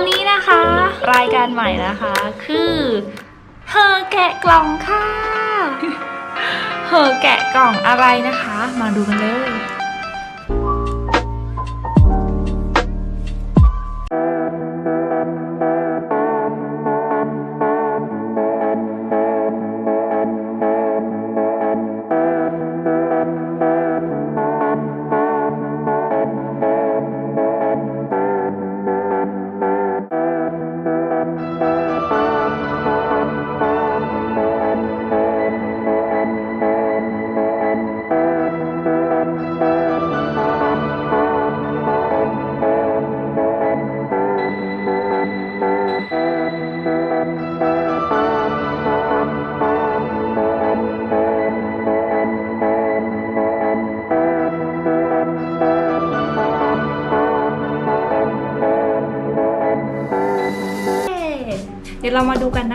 วันนี้นะคะ รายการใหม่นะคะ คือเฮอแกะกล่องค่ะเฮอแกะกล่องอะไรนะคะ มาดูกันเลย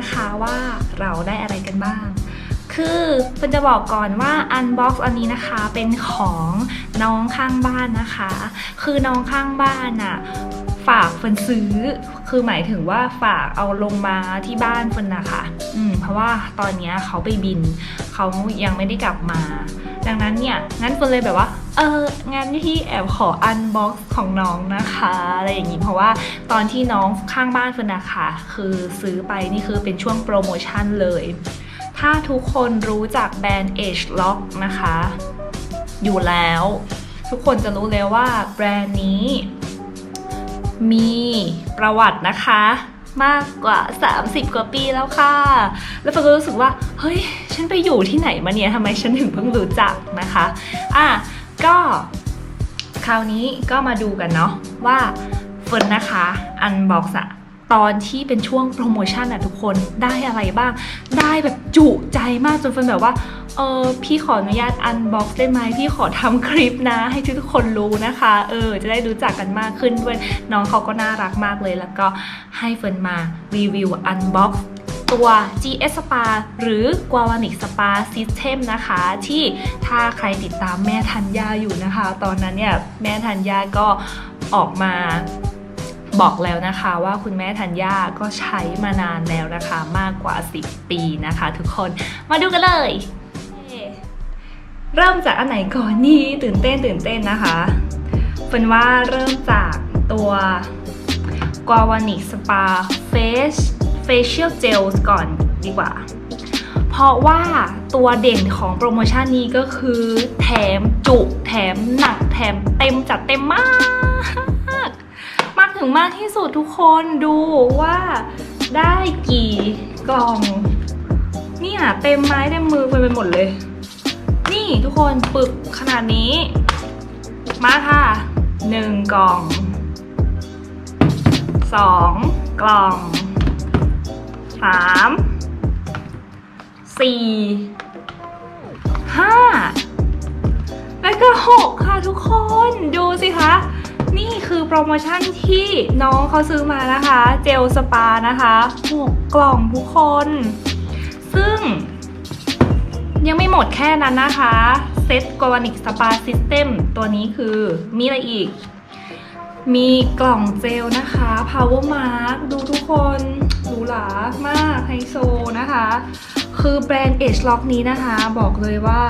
นะคะว่าเราได้อะไรกันบ้าง คือเป็นจะบอกก่อนว่าอันบ็อกซ์อันนี้นะคะเป็นของน้องข้างบ้านนะคะ คือน้องข้างบ้านอะฝากเฟินซื้อ คือหมายถึงว่าฝากเอาลงมาที่บ้านเฟินนะคะ อืม เพราะว่าตอนนี้เขาไปบิน เขายังไม่ได้กลับมา ดังนั้นเนี่ยงั้นเฟิร์นเลยแบบว่า เอองานที่แอบขออันบ็อกซ์ของน้องนะคะอะไรอย่างนี้เพราะว่าตอนที่น้องข้างบ้านเฟิร์นนะคะคือซื้อไปนี่คือเป็นช่วงโปรโมชั่นเลย ถ้าทุกคนรู้จักแบรนด์ Age Lock นะคะ อยู่แล้ว ทุกคนจะรู้เลยว่าแบรนด์นี้มีประวัตินะคะ มากกว่า 30 กว่าปีแล้วค่ะ แล้วเฟิร์นก็รู้สึกว่า เฮ้ย ฉันไปอยู่ที่ไหนมาเนี่ยทำไมฉันถึงเพิ่งรู้จักนะคะ อะ ก็คราวนี้ก็มาดูกันเนาะว่าเฟิร์นนะคะ อันบอกสะตอนที่เป็นช่วงโปรโมชั่นอะทุกคนได้อะไรบ้าง ได้แบบจุใจมากจนเฟิร์นแบบว่า เออพี่ขออนุญาตอันบ็อกซ์ได้ไหมพี่ขอทำคลิปนะ ให้ทุกคนรู้นะคะ เออ จะได้รู้จักกันมากขึ้นด้วยน้องเขาก็น่ารักมากเลย แล้วก็ให้เฟิร์นมารีวิวอันบ็อกซ์ตัว GS Spa หรือ g u a v a n i c Spa System นะคะ ที่ถ้าใครติดตามแม่ธัญญาอยู่นะคะ ตอนนั้นเนี่ย แม่ธัญญาก็ออกมา บอกแล้วนะคะว่าคุณแม่ธัญญาก็ใช้มานานแล้วนะคะ มากกว่า 10 ปีนะคะ ทุกคนมาดูกันเลย เริ่มจากอันไหนก่อนนี่ตื่นเต้นตื่นเต้นนะคะเป็นว่าเริ่มจากตัว g u a v a n i c Spa Face Facial Gels ก่อนดีกว่า เพราะว่าตัวเด่นของโปรโมชั่นนี้ก็คือ แถมจุ แถมหนัก แถมเต็มจัดเต็มมาก ถึงมากที่สุดทุกคนดูว่าได้กี่กล่องเนี่ยเต็มไม้เต็มมือไปไปหมดเลย นี่ทุกคนปึกขนาดนี้ มาค่ะหนึ่งกล่องสองกล่องสามสี่ห้าแล้วก็หกค่ะทุกคนดูสิคะ นี่คือโปรโมชั่นที่น้องเขาซื้อมานะคะ เจลสปานะคะหกกล่องทุกคน ซึ่ง ยังไม่หมดแค่นั้นนะคะเซตกวานิกสปาซิสเต็มตัวนี้คือมีอะไรอีก มีกล่องเจลนะคะ Power Mark ดูทุกคนหรูหรามากไฮโซนะคะ คือแบรนด์ Age Lock นี้นะคะ บอกเลยว่า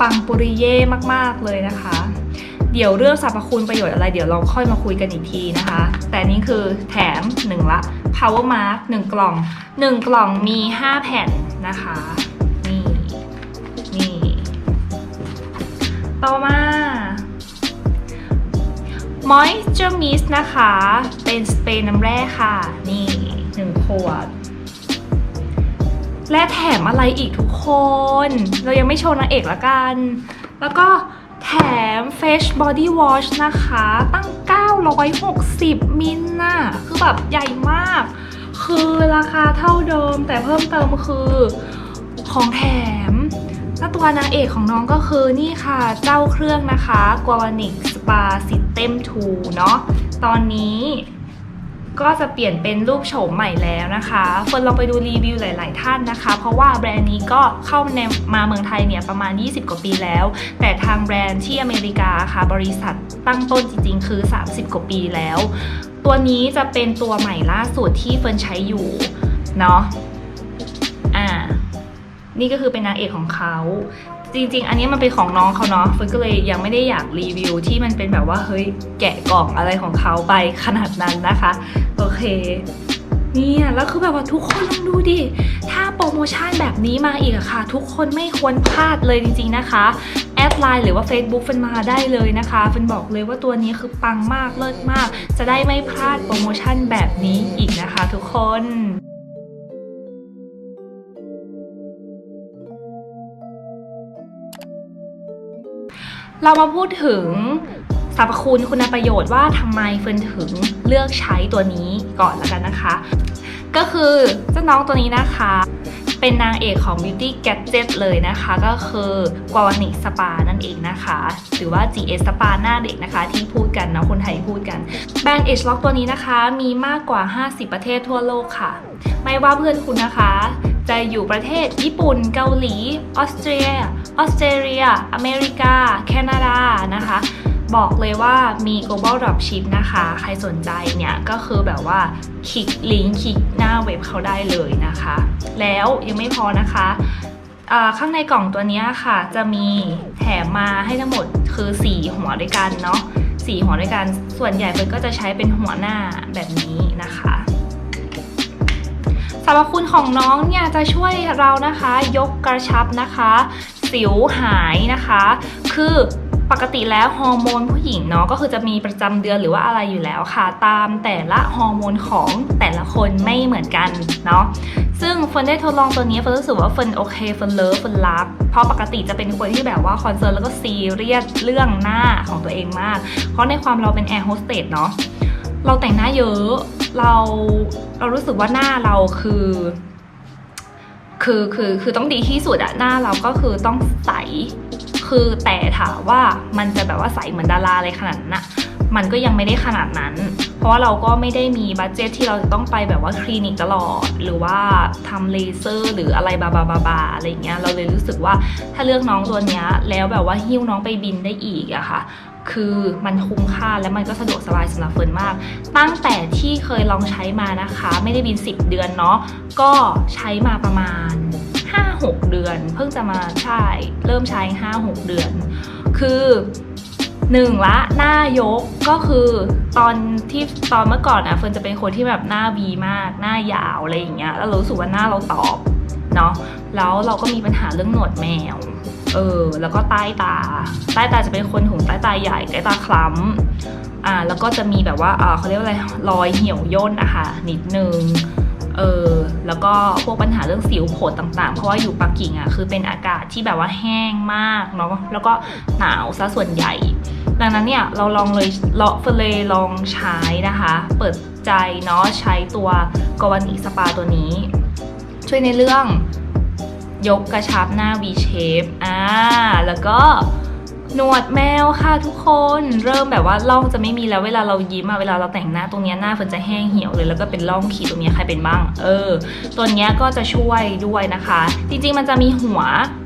ปังปุริเย่มาก ๆ เลยนะคะ เดี๋ยวเรื่องสรรพคุณประโยชน์อะไรเดี๋ยวเราค่อยมาคุยกันอีกทีนะคะ แต่นี่คือแถม1ละ Power Mark 1 กล่อง 1 กล่องมี 5 แผ่นนะคะ นี่ นี่ ต่อมา Moisture Mist นะคะ เป็นสเปรย์น้ำแร่ค่ะ นี่หนึ่งขวดและแถมอะไรอีกทุกคน เรายังไม่โชว์นางเอกละกัน แล้วก็ แถม Fresh Body Wash นะคะ ตั้ง 960 มิลน่ะ คือแบบใหญ่มาก คือราคาเท่าเดิมแต่เพิ่มเติมคือของแถมถ้าตัวนางเอกของน้องก็คือนี่ค่ะเจ้าเครื่องนะคะ g u a v a n i c Spa System 2 เนาะตอนนี้ ก็จะเปลี่ยนเป็นรูปโฉมใหม่แล้วนะคะเฟิร์นลองไปดูรีวิวหลาย ๆ ท่านนะคะ เพราะว่าแบรนด์นี้ก็เข้ามาเมืองไทยเนี่ยประมาณ 20 กว่าปีแล้ว แต่ทางแบรนด์ที่อเมริกาค่ะ บริษัทตั้งต้นจริง ๆ คือ 30 กว่าปีแล้ว ตัวนี้จะเป็นตัวใหม่ล่าสุดที่เฟิร์นใช้อยู่เนาะ อ่า นี่ก็คือเป็นนางเอกของเขา จริง ๆ อันนี้มันเป็นของน้องเขาเนาะเฟิร์นก็เลยยังไม่ได้อยากรีวิวที่มันเป็นแบบว่าเฮ้ยแกะกล่องอะไรของเขาไปขนาดนั้นนะคะ โอเคเนี่ยแล้วคือแบบว่าทุกคนลองดูดิ ถ้าโปรโมชั่นแบบนี้มาอีกอะค่ะ ทุกคนไม่ควรพลาดเลยจริง ๆ นะคะ แอดไลน์หรือว่า Facebook เฟินมาได้เลยนะคะเฟินบอกเลยว่าตัวนี้คือปังมากเลิศมาก จะได้ไม่พลาดโปรโมชั่นแบบนี้อีกนะคะ ทุกคน เรามาพูดถึง สรรพคุณคุณประโยชน์ว่าทำไมเฟิร์นถึงเลือกใช้ตัวนี้ก่อนแล้วกันนะคะ ก็คือเจ้าน้องตัวนี้นะคะ เป็นนางเอกของ Beauty Gadget เลยนะคะ ก็คือกวานิสปานั่นเองนะคะ หรือว่า GS Spa หน้าเด็กนะคะ ที่พูดกันเนาะคนไทยพูดกัน แบรนด์ Age Lock ตัวนี้นะคะ มีมากกว่า 50 ประเทศทั่วโลกค่ะ ไม่ว่าเพื่อนคุณนะคะจะอยู่ประเทศญี่ปุ่น เกาหลี ออสเตรีย ออสเตรเลีย อเมริกา แคนาดานะคะ บอกเลยว่ามี global dropship นะคะ ใครสนใจเนี่ยก็คือแบบว่าคลิกลิงก์คลิกหน้าเว็บเขาได้เลยนะคะ แล้วยังไม่พอนะคะข้างในกล่องตัวนี้ค่ะ จะมีแถมมาให้ทั้งหมดคือ 4 หัวด้วยกันเนาะ4หัวด้วยกัน ส่วนใหญ่เฟิร์นก็จะใช้เป็นหัวหน้าแบบนี้นะคะสรรพคุณของน้องเนี่ยจะช่วยเรานะคะ ยกกระชับนะคะ สิวหายนะคะ คือ ปกติแล้วฮอร์โมนผู้หญิงเนาะก็คือจะมีประจำเดือนหรือว่าอะไรอยู่แล้วค่ะ ตามแต่ละฮอร์โมนของแต่ละคนไม่เหมือนกันเนาะซึ่งเฟิร์นได้ทดลองตัวนี้เฟิร์นรู้สึกว่าเฟิร์นโอเคเฟิร์นเลิฟเฟิร์นรักเพราะปกติจะเป็นคนที่แบบว่าคอนเซิร์นแล้วก็ซีเรียสเรื่องหน้าของตัวเองมาก เพราะในความเราเป็นแอร์โฮสเตสเนาะเราแต่งหน้าเยอะเราเรารู้สึกว่าหน้าเราคือคือคือคือต้องดีที่สุดอะหน้าเราก็คือต้องใส คือแต่ถามว่ามันจะแบบว่าใสเหมือนดาราอะไรขนาดนั้นอะมันก็ยังไม่ได้ขนาดนั้น เพราะว่าเราก็ไม่ได้มีบัตเจตที่เราจะต้องไปแบบว่าคลินิกตลอด หรือว่าทำเลเซอร์ หรืออะไรบาบาบาบาอะไรเงี้ย เราเลยรู้สึกว่าถ้าเลือกน้องตัวเนี้ย แล้วแบบว่าหิ้วน้องไปบินได้อีกอะค่ะ คือมันคุ้มค่าและมันก็สะดวกสบายสำหรับเฟิร์นมาก ตั้งแต่ที่เคยลองใช้มานะคะ ไม่ได้บิน 10 เดือนเนาะ ก็ใช้มาประมาณ 5-6 เดือน เพิ่งจะมาใช่เริ่มใช้ 5-6 เดือน คือหนึ่งละหน้ายกก็คือตอนที่ตอนเมื่อก่อนอะเฟิร์นจะเป็นคนที่แบบหน้าวีมาก หน้ายาวอะไรอย่างเงี้ยแล้วรู้สึกว่าหน้าเราตอบเนาะแล้วเราก็มีปัญหาเรื่องหนวดแมวเออแล้วก็ใต้ตา ใต้ตาจะเป็นคนหูใต้ตาใหญ่ใต้ตาคล้ำอ่าแล้วก็จะมีแบบว่าอ่าเขาเรียกว่าอะไรรอยเหี่ยวย่นอะค่ะนิดนึง เออแล้วก็พวกปัญหาเรื่องสิวโผดต่างๆ เพราะว่าอยู่ปักกิ่งอะคือเป็นอากาศที่แบบว่าแห้งมากเนาะแล้วก็หนาวซะส่วนใหญ่ ดังนั้นเนี่ยเราลองเลยเลาะเฟลยลองใช้นะคะ เปิดใจเนาะใช้ตัวกวนอีสปาตัวนี้ ช่วยในเรื่องยกกระชับหน้า V shape อ่าแล้วก็ หนวดแมวค่ะทุกคน เริ่มแบบว่าร่องจะไม่มีแล้วเวลาเรายิ้มอะเวลาเราแต่งหน้าตรงเนี้ยหน้าเฟิร์นจะแห้งเหี่ยวเลยแล้วก็เป็นร่องขีดตรงเนี้ยใครเป็นบ้าง เออ ตัวเนี้ยก็จะช่วยด้วยนะคะ จริงๆมันจะมีหัว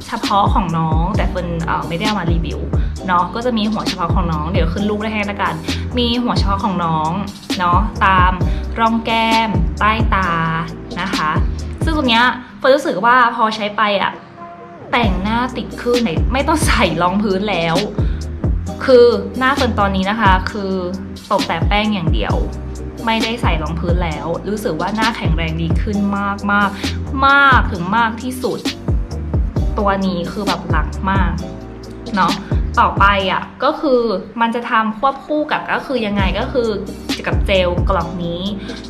เฉพาะของน้อง แต่เฟิร์นเอ่อไม่ได้เอามารีวิวเนาะก็จะมีหัวเฉพาะของน้องเดี๋ยวขึ้นรูปได้ให้ละกัน มีหัวเฉพาะของน้องเนาะตามร่องแก้ม ใต้ตานะคะ ซึ่งตรงเนี้ยเฟิร์นรู้สึกว่าพอใช้ไปอะ แต่งหน้าติดขึ้นไหนไม่ต้องใส่รองพื้นแล้ว คือหน้าเฟิร์นตอนนี้นะคะ คือตบแต่แป้งอย่างเดียว ไม่ได้ใส่รองพื้นแล้ว รู้สึกว่าหน้าแข็งแรงดีขึ้นมากมากมากถึงมากที่สุด ตัวนี้คือแบบหลักมากเนาะต่อไปอะก็คือมันจะทำควบคู่กับก็คือยังไงก็คือกับเจลกล่องนี้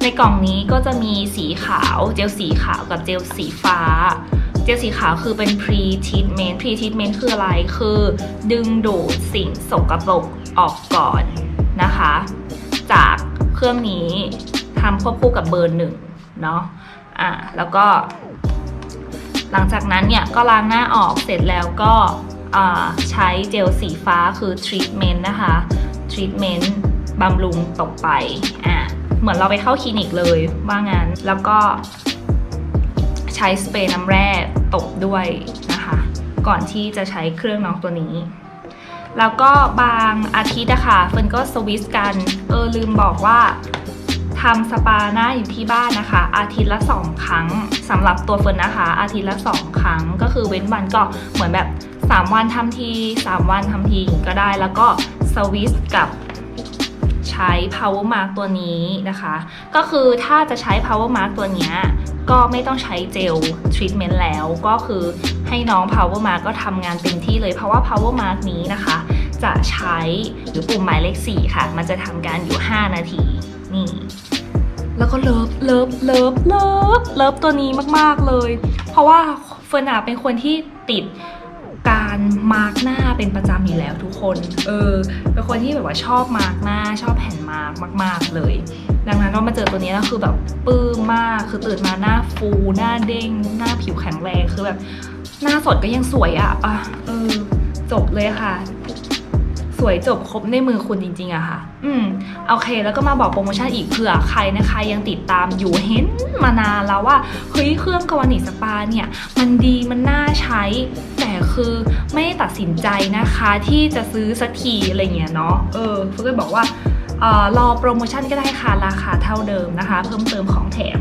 ในกล่องนี้ก็จะมีสีขาว เจลสีขาวกับเจลสีฟ้า จลสีขาวคือเป็น pre treatment pre treatment คืออะไร คือดึงดูดสิ่งสกปรกออกก่อนนะคะ จากเครื่องนี้ทำควบคู่กับเบอร์หนึ่งเนาะอะแล้วก็ หลังจากนั้นเนี่ยก็ล้างหน้าออกเสร็จแล้วก็ใช้เจลสีฟ้าคือ treatment นะคะ treatment บำรุงตกไปอะเหมือนเราไปเข้าคลินิกเลยว่างั้นแล้วก็ ใช้สเปรย์น้ำแร่ตบด้วยนะคะ ก่อนที่จะใช้เครื่องน้องตัวนี้ แล้วก็บางอาทิตย์อะค่ะเฟิร์นก็สวิสกันเออลืมบอกว่าทำสปาหน้าอยู่ที่บ้านนะคะ อาทิตย์ละ 2 ครั้งสำหรับตัวเฟิร์นนะคะ อาทิตย์ละ 2 ครั้งก็คือเว้นวันก็เหมือนแบบ 3 วันทำที 3 วันทำทีก็ได้แล้วก็สวิสกับใช้ power mark ตัวนี้นะคะ ก็คือถ้าจะใช้ power mark ตัวเนี้ย ก็ไม่ต้องใช้เจลทรีทเมนต์แล้วก็คือให้น้อง power mark ก็ทำงานเต็มที่เลยเพราะว่า power mark นี้นะคะ จะใช้หรือปุ่มหมายเลข 4 ค่ะ มันจะทำการอยู่ 5 นาทีนี่แล้วก็เลิฟเลิฟเลิฟเลิฟเลิฟตัวนี้มาก ๆ เลย เพราะว่าเฟิร์นอะเป็นคนที่ติดการมาร์กหน้าเป็นประจำอยู่แล้วทุกคน เออ เป็นคนที่แบบว่าชอบมาร์กหน้าชอบแผ่นมาร์กมาก ๆ เลย ดังนั้นเรามาเจอตัวนี้แล้วคือแบบปลื้มมากคือตื่นมาหน้าฟูหน้าเด้ง หน้าผิวแข็งแรงคือแบบ หน้าสดก็ยังสวยอะอะเออจบเลยค่ะ สวยจบครบในมือคุณจริงๆอะค่ะ อืมโอเค แล้วก็มาบอกโปรโมชั่นอีกเผื่อใครนะคะ ยังติดตามอยู่เห็นมานานแล้วว่าเฮ้ยเครื่องกวานิสปาเนี่ย มันดีมันน่าใช้ แต่คือไม่ตัดสินใจนะคะที่จะซื้อสักทีอะไรเงี้ยเนาะเออเฟิร์นบอกว่า รอโปรโมชั่นก็ได้ค่ะราคาเท่าเดิมนะคะ เพิ่มเติมของแถม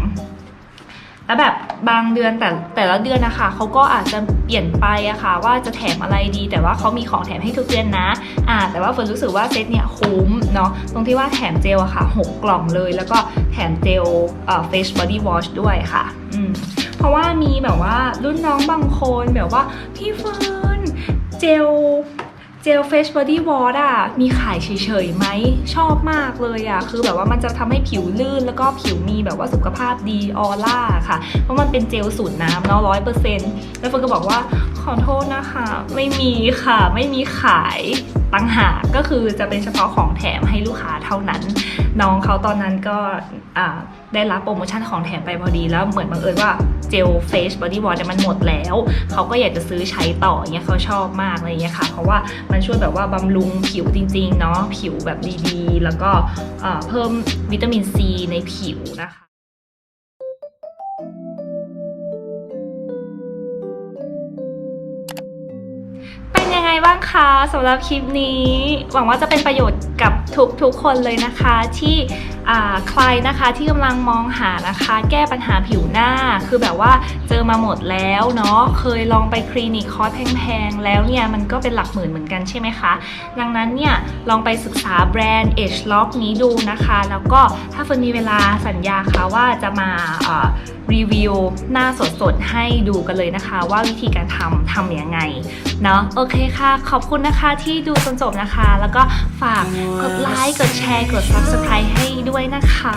แล้วแบบบางเดือนแต่แต่ละเดือนนะคะเขาก็อาจจะเปลี่ยนไปอะค่ะว่าจะแถมอะไรดี แต่ว่าเขามีของแถมให้ทุกเดือนนะอ่าแต่ว่าเฟิร์นรู้สึกว่าเซตเนี่ยคุ้มเนาะตรงที่ว่าแถมเจลอะค่ะ 6 กล่องเลย แล้วก็แถมเจลเอ่อ face body wash ด้วยค่ะอืมเพราะว่ามีแบบว่ารุ่นน้องบางคนแบบว่าพี่เฟิร์นเจล จล Face Body Wash อะ มีขายเฉยๆไหม ชอบมากเลยอะ คือแบบว่ามันจะทำให้ผิวลื่นแล้วก็ผิวมีแบบว่าสุขภาพดีออร่าค่ะ เพราะมันเป็นเจลสูตรน้ำเนาะร้อยเปอร์เซ็นต์แล้วเฟิร์นก็บอกว่าขอโทษนะคะ ไม่มีค่ะ ไม่มีขายตั้งหากก็คือจะเป็นเฉพาะของแถมให้ลูกค้าเท่านั้น น้องเขาตอนนั้นก็ได้รับโปรโมชั่นของแถมไปพอดีแล้วเหมือนบังเอิญว่าเจลเฟสบอดี้วอชเนี่ยมันหมดแล้ว เขาก็อยากจะซื้อใช้ต่อเนี่ยเขาชอบมากอะไรเงี้ยค่ะ เพราะว่ามันช่วยแบบว่าบำรุงผิวจริงๆเนาะผิวแบบดีๆ แล้วก็เพิ่มวิตามินซีในผิวนะคะ บ้างคะสำหรับคลิปนี้ หวังว่าจะเป็นประโยชน์กับทุกทุกๆคนเลยนะคะที่ใครนะคะที่กำลังมองหานะคะ แก้ปัญหาผิวหน้า คือแบบว่าเจอมาหมดแล้วเนาะเคยลองไปคลินิกคอร์สแพงๆแล้วเนี่ยมันก็เป็นหลักหมื่นเหมือนกันใช่ไหมคะ ดังนั้นเนี่ยลองไปศึกษาแบรนด์ Age Lock นี้ดูนะคะ แล้วก็ถ้าเฟิร์นมีเวลาสัญญาค่ะว่าจะมารีวิวหน้าสดๆให้ดูกันเลยนะคะ ว่าวิธีการทำทำยังไงเนาะโอเคค่ะขอบคุณนะคะที่ดูจนจบนะคะ แล้วก็ฝากกดไลค์ กดแชร์ กด subscribe ให้ด้วยนะคะ